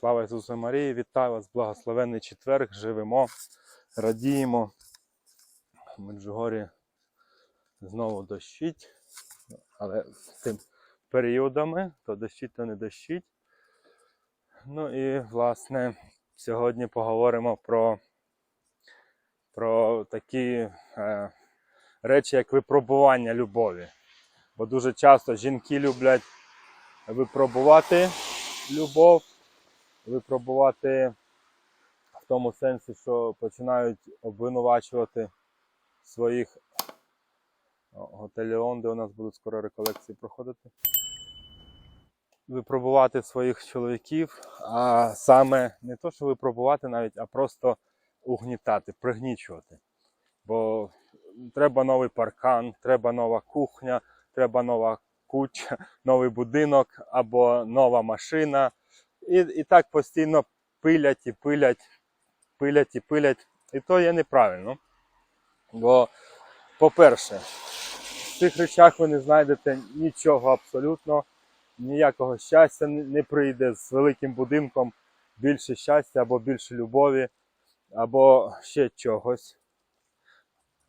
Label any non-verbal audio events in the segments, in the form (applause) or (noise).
Слава Ісусу Марії, вітаю вас, благословенний четверг, живемо, радіємо. В Меджугорі знову дощить, але тим періодами то дощить, то не дощить. Ну і власне сьогодні поговоримо про, про такі е, речі, як випробування любові. Бо дуже часто жінки люблять випробувати любов, випробувати в тому сенсі, що починають обвинувачувати своїх готелі де у нас будуть скоро реколекції проходити. Випробувати своїх чоловіків, а саме не то, що випробувати навіть, а просто угнітати, пригнічувати. Бо треба новий паркан, треба нова кухня, треба нова куча, (laughs) новий будинок або нова машина. І, і так постійно пилять і пилять, пилять і пилять. І то є неправильно. Бо, по-перше, в цих речах ви не знайдете нічого абсолютно, ніякого щастя не прийде з великим будинком більше щастя або більше любові, або ще чогось.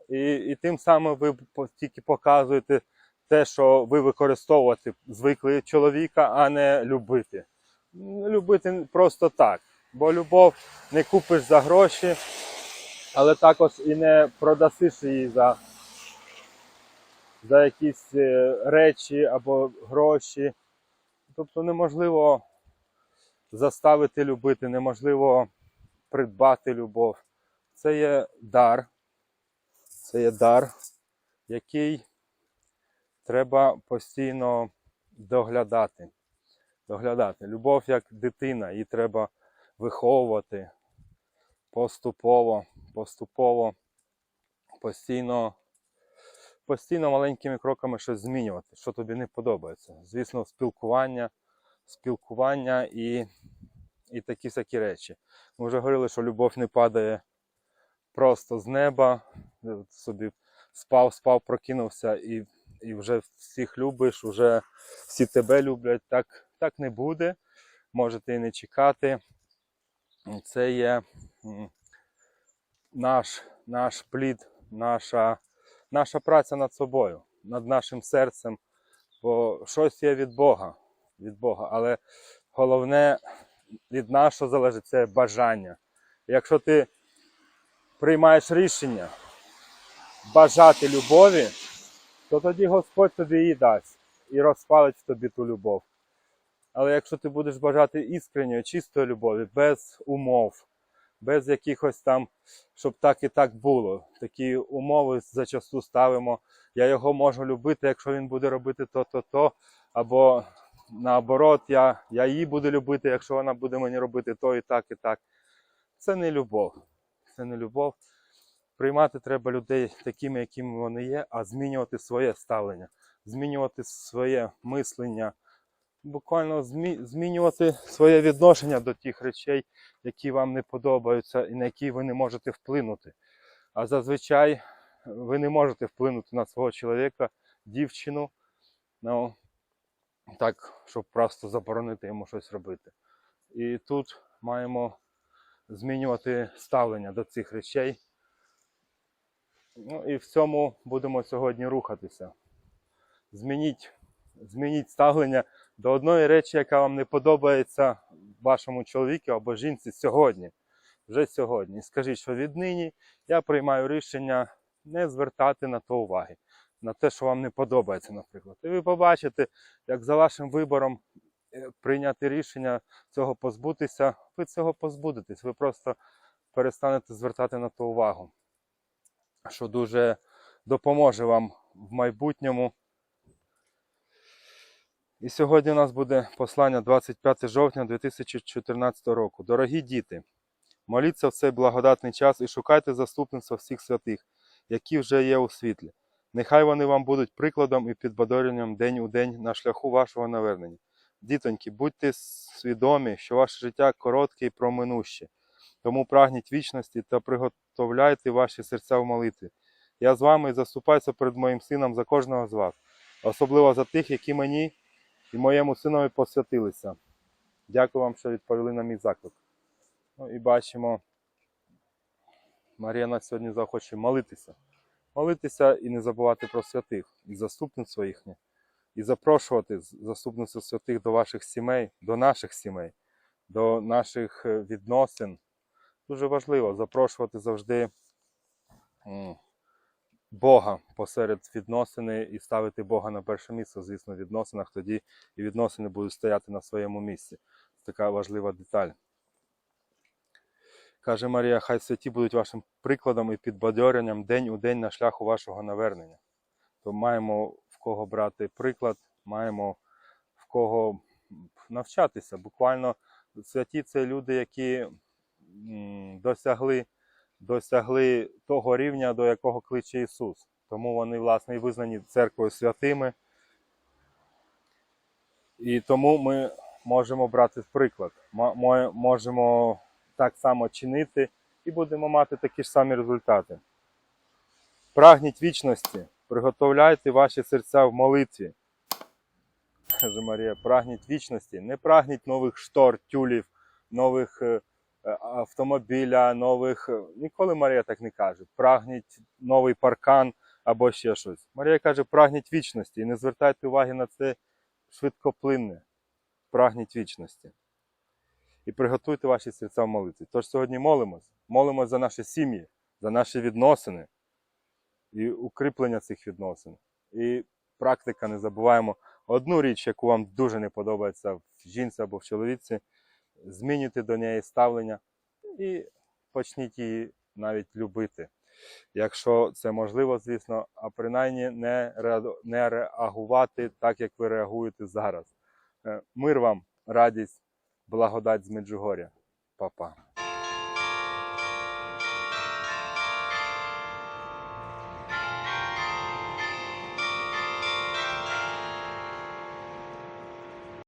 І, і тим самим ви тільки показуєте те, що ви використовувати звикли чоловіка, а не любити. Ну, Любити просто так. Бо любов не купиш за гроші, але також і не продасиш її за, за якісь е, речі або гроші. Тобто неможливо заставити любити, неможливо придбати любов. Це є дар. Це є дар, який треба постійно доглядати. Доглядати. Любов як дитина, її треба виховувати поступово, поступово, постійно, постійно маленькими кроками щось змінювати, що тобі не подобається. Звісно, спілкування, спілкування і, і такі всякі речі. Ми вже говорили, що любов не падає просто з неба, собі спав, спав, прокинувся і, і вже всіх любиш, вже всі тебе люблять. Так, так не буде. Можете і не чекати. Це є наш, наш плід, наша, наша праця над собою, над нашим серцем. Бо щось є від Бога, від Бога. Але головне від нашого залежить це бажання. Якщо ти приймаєш рішення бажати любові, то тоді Господь тобі її дасть і розпалить в тобі ту любов. Але якщо ти будеш бажати іскренньої, чистої любові, без умов, без якихось там, щоб так і так було. Такі умови зачасту ставимо. Я його можу любити, якщо він буде робити то-то-то. Або наоборот, я, я її буду любити, якщо вона буде мені робити то і так, і так. Це не любов. Це не любов. Приймати треба людей такими, якими вони є, а змінювати своє ставлення, змінювати своє мислення, буквально змінювати своє відношення до тих речей, які вам не подобаються і на які ви не можете вплинути. А зазвичай ви не можете вплинути на свого чоловіка, дівчину, ну, так, щоб просто заборонити йому щось робити. І тут маємо змінювати ставлення до цих речей. Ну і в цьому будемо сьогодні рухатися. Змініть, змініть ставлення до одної речі, яка вам не подобається вашому чоловіку або жінці сьогодні. Вже сьогодні. Скажіть, що віднині я приймаю рішення не звертати на то уваги, на те, що вам не подобається, наприклад. І ви побачите, як за вашим вибором е, прийняти рішення цього позбутися, ви цього позбудетесь. Ви просто перестанете звертати на то увагу що дуже допоможе вам в майбутньому. І сьогодні у нас буде послання 25 жовтня 2014 року. Дорогі діти, моліться в цей благодатний час і шукайте заступництва всіх святих, які вже є у світлі. Нехай вони вам будуть прикладом і підбадоренням день у день на шляху вашого навернення. Дітоньки, будьте свідомі, що ваше життя коротке і проминуще. Тому прагніть вічності та приготовляйте ваші серця в молитві. Я з вами заступаюся перед моїм сином за кожного з вас, особливо за тих, які мені і моєму синові посвятилися. Дякую вам, що відповіли на мій заклик. Ну і бачимо, Марія нас сьогодні захоче молитися. Молитися і не забувати про святих, і заступництво їхнє, і запрошувати заступництво святих до ваших сімей, до наших сімей, до наших е, відносин. Дуже важливо запрошувати завжди Бога посеред відносини і ставити Бога на перше місце, звісно, в відносинах, тоді і відносини будуть стояти на своєму місці. Це така важлива деталь. Каже Марія, хай святі будуть вашим прикладом і підбадьоренням день у день на шляху вашого навернення. То маємо в кого брати приклад, маємо в кого навчатися. Буквально святі це люди, які досягли, досягли того рівня, до якого кличе Ісус. Тому вони, власне, і визнані церквою святими. І тому ми можемо брати приклад, мо- можемо так само чинити і будемо мати такі ж самі результати. Прагніть вічності, приготовляйте ваші серця в молитві. Каже Марія, прагніть вічності, не прагніть нових штор, тюлів, нових е, автомобіля, нових. е, Ніколи Марія так не каже. Прагніть новий паркан або ще щось. Марія каже, прагніть вічності і не звертайте уваги на це швидкоплинне. Прагніть вічності. І приготуйте ваші серця в молитві. Тож сьогодні молимось. Молимось за наші сім'ї, за наші відносини і укріплення цих відносин. І практика, не забуваємо, одну річ, яку вам дуже не подобається в жінці або в чоловіці, змінюйте до неї ставлення і почніть її навіть любити. Якщо це можливо, звісно, а принаймні не, реагувати так, як ви реагуєте зараз. Е, Мир вам, радість, благодать з Меджугоря. Па-па.